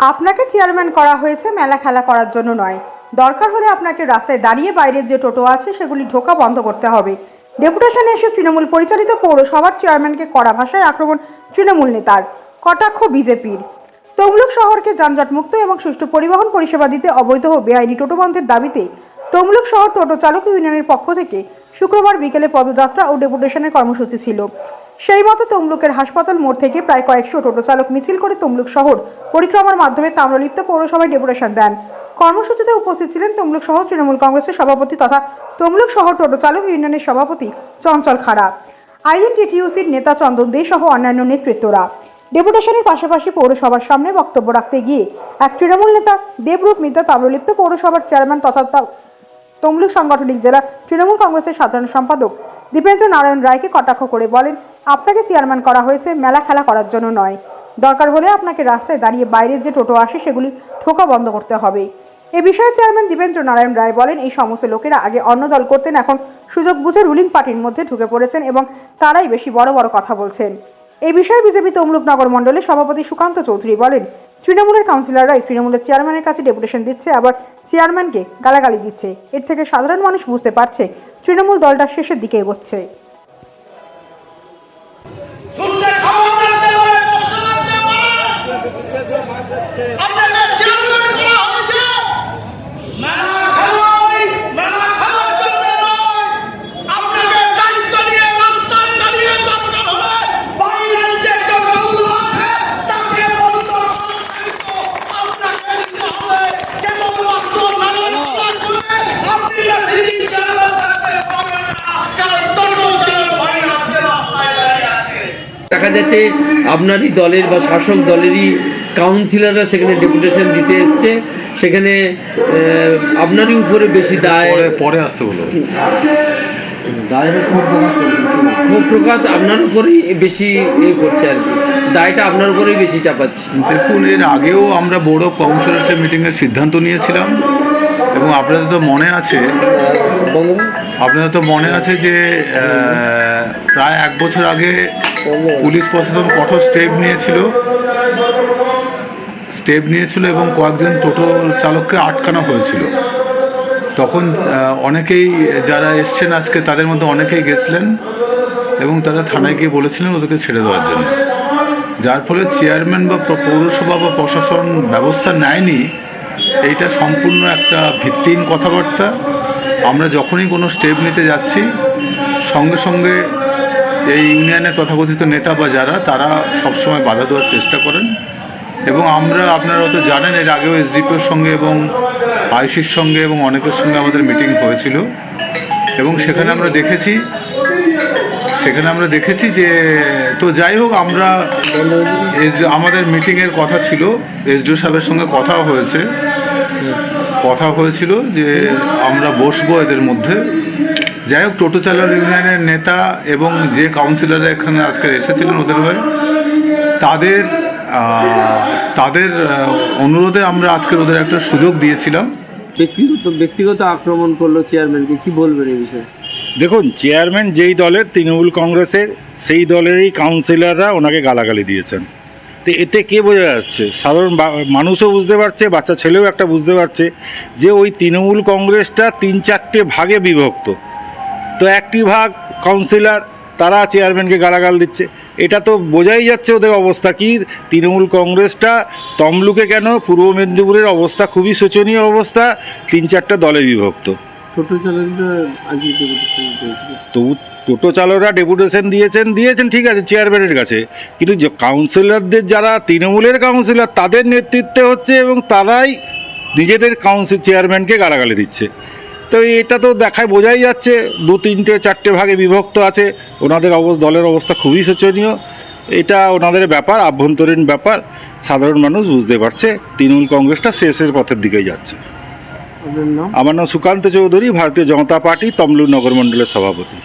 আপনাকে চেয়ারম্যান করা হয়েছে মেলা খেলা করার জন্য নয়। দরকার হলে আপনাকে রাস্তায় দাঁড়িয়ে বাইরের যে টোটো আছে, সেগুলি ঢোকা বন্ধ করতে হবে। ডেপুটেশনে এসে তৃণমূল পরিচালিত পৌরসভার চেয়ারম্যানকে কড়া ভাষায় আক্রমণ তৃণমূল নেতার। কটাক্ষ বিজেপির। তমলুক শহরকে যানজটমুক্ত এবং সুষ্ঠু পরিবহন পরিষেবা দিতে অবৈধ ও বেআইনি টোটো বন্ধের দাবিতে তমলুক শহর টোটো চালক ইউনিয়নের পক্ষ থেকে শুক্রবার বিকেলে পদযাত্রা ও ডেপুটেশনের কর্মসূচি ছিল। সেই মতো তমলুকের হাসপাতাল মোড় থেকে প্রায় কয়েকশো টোটো চালক মিছিল করে তমলুক শহর পরিক্রমার মাধ্যমে তাম্রলিপ্ত পৌরসভায় ডেপুটেশন দেন। কর্মসূচিতে উপস্থিত ছিলেন তমলুক শহর তৃণমূল কংগ্রেসের সভাপতি তথা তমলুক শহর টোটো চালক ইউনিয়নের সভাপতি চঞ্চল খাড়া, আইএনটিটিউসির নেতা চন্দন দে সহ অন্যান্য নেতৃত্বরা। ডেপুটেশনের পাশাপাশি পৌরসভার সামনে বক্তব্য রাখতে গিয়ে এক তৃণমূল নেতা দেবরূপ মিত্র তাম্রলিপ্ত পৌরসভার চেয়ারম্যান তথা তমলুক সাংগঠনিক জেলা তৃণমূল কংগ্রেসের সাধারণ সম্পাদক দীপেন্দ্র নারায়ণ রায়কে কটাক্ষ করে বলেন আপনাকে চেয়ারম্যান করা হয়েছে, মেলা খেলা করার জন্য নয়। দরকার হলে আপনাকে রাস্তায় দাঁড়িয়ে বাইরের যে টোটো আসে সেগুলি ঠোকা বন্ধ করতে হবে। এ বিষয়ে চেয়ারম্যান দীপেন্দ্র নারায়ণ রায় বলেন, এই সমস্ত লোকেরা আগে অন্য দল করতেন, এখন সুযোগ বুঝে রুলিং পার্টির মধ্যে ঢুকে পড়েছেন এবং তারাই বেশি বড় বড় কথা বলছেন। এই বিষয়ে বিজেপি তমলুক নগর মণ্ডলের সভাপতি সুকান্ত চৌধুরী বলেন, তৃণমূলের কাউন্সিলররাই তৃণমূলের চেয়ারম্যানের কাছে ডেপুটেশন দিচ্ছে, আবার চেয়ারম্যানকে গালাগালি দিচ্ছে। এর থেকে সাধারণ মানুষ বুঝতে পারছে, তৃণমূল দলটা শেষের দিকে এগোচ্ছে। দেখা যাচ্ছে আপনারই দলের বা শাসক দলেরই কাউন্সিলররা সেখানে ডেপুটেশন দিতে এসছে। সেখানে আপনারই উপরে বেশি দায় পরে আসতে হলো ক্ষোভ প্রকাশ আপনার উপরেই বেশি এ করছে আর কি। দায়টা আপনার উপরেই বেশি চাপাচ্ছে। দেখুন এর আগেও আমরা বড় কাউন্সিলরসের মিটিংয়ের সিদ্ধান্ত নিয়েছিলাম। এবং আপনাদের তো মনে আছে আপনাদের তো মনে আছে যে প্রায় এক বছর আগে পুলিশ প্রশাসন কঠোর স্টেপ নিয়েছিল। স্টেপ নিয়েছিল এবং কয়েকজন টোটো চালককে আটকানো হয়েছিল। তখন অনেকেই যারা এসছেন আজকে, তাদের মধ্যে অনেকেই গেছিলেন এবং তারা থানায় গিয়ে বলেছিলেন ওদেরকে ছেড়ে দেওয়ার জন্য। যার ফলে চেয়ারম্যান বা পৌরসভা বা প্রশাসন ব্যবস্থা নেয়নি, এইটা সম্পূর্ণ একটা ভিত্তিহীন কথাবার্তা। আমরা যখনই কোনো স্টেপ নিতে যাচ্ছি, সঙ্গে সঙ্গে এই ইউনিয়নের তথাকথিত নেতা বা যারা, তারা সবসময় বাধা দেওয়ার চেষ্টা করেন। এবং আমরা, আপনারা তো জানেন, এর আগেও এসডিপিওর সঙ্গে এবং আইসির সঙ্গে এবং অনেকের সঙ্গে আমাদের মিটিং হয়েছিল। এবং সেখানে আমরা দেখেছি, সেখানে আমরা দেখেছি যে, তো যাই হোক, আমরা আমাদের মিটিংয়ের কথা ছিল, এসডিও সাহেবের সঙ্গে কথাও হয়েছে। কথা হয়েছিল যে আমরা বসবো এদের মধ্যে। যাই হোক টোটো চালক ইউনিয়নের নেতা এবং যে কাউন্সিলররা এখানে আজকে এসেছিলেন ওদের হয়ে তাদের তাদের অনুরোধে আমরা আজকের ওদের একটা সুযোগ দিয়েছিলাম। ব্যক্তিগত ব্যক্তিগত আক্রমণ করল চেয়ারম্যানকে কি বলবেন এই বিষয়ে? দেখুন চেয়ারম্যান যেই দলের তৃণমূল কংগ্রেসের সেই দলেরই কাউন্সিলররা ওনাকে গালাগালি দিয়েছেন। তো এতে কে বোঝা যাচ্ছে? সাধারণ মানুষও বুঝতে পারছে বাচ্চা ছেলেও একটা বুঝতে পারছে যে ওই তৃণমূল কংগ্রেসটা তিন চারটে ভাগে বিভক্ত। তো একটি ভাগ কাউন্সিলর তারা চেয়ারম্যানকে গালাগাল দিচ্ছে। এটা তো বোঝাই যাচ্ছে ওদের অবস্থা কি? তৃণমূল কংগ্রেসটা তমলুকে কেন? পূর্ব মেদিনীপুরের অবস্থা খুবই শোচনীয় অবস্থা তিন চারটা দলে বিভক্ত। তবু টোটো চালকরা ডেপুটেশন দিয়েছেন দিয়েছেন ঠিক আছে চেয়ারম্যানের কাছে। কিন্তু যে কাউন্সিলরদের যারা তৃণমূলের কাউন্সিলর তাদের নেতৃত্বে হচ্ছে এবং তারাই নিজেদের কাউন্সিল চেয়ারম্যানকে গালাগালি দিচ্ছে। তো এটা তো দেখায় বোঝাই যাচ্ছে দু তিনটে চারটে ভাগে বিভক্ত আছে। ওনাদের দলের অবস্থা খুবই শোচনীয়। এটা ওনাদের ব্যাপার আভ্যন্তরীণ ব্যাপার। সাধারণ মানুষ বুঝতে পারছে তৃণমূল কংগ্রেসটা শেষের পথের দিকেই যাচ্ছে। আমার নাম সুকান্ত চৌধুরী ভারতীয় জনতা পার্টি তমলুক নগর মণ্ডলের সভাপতি।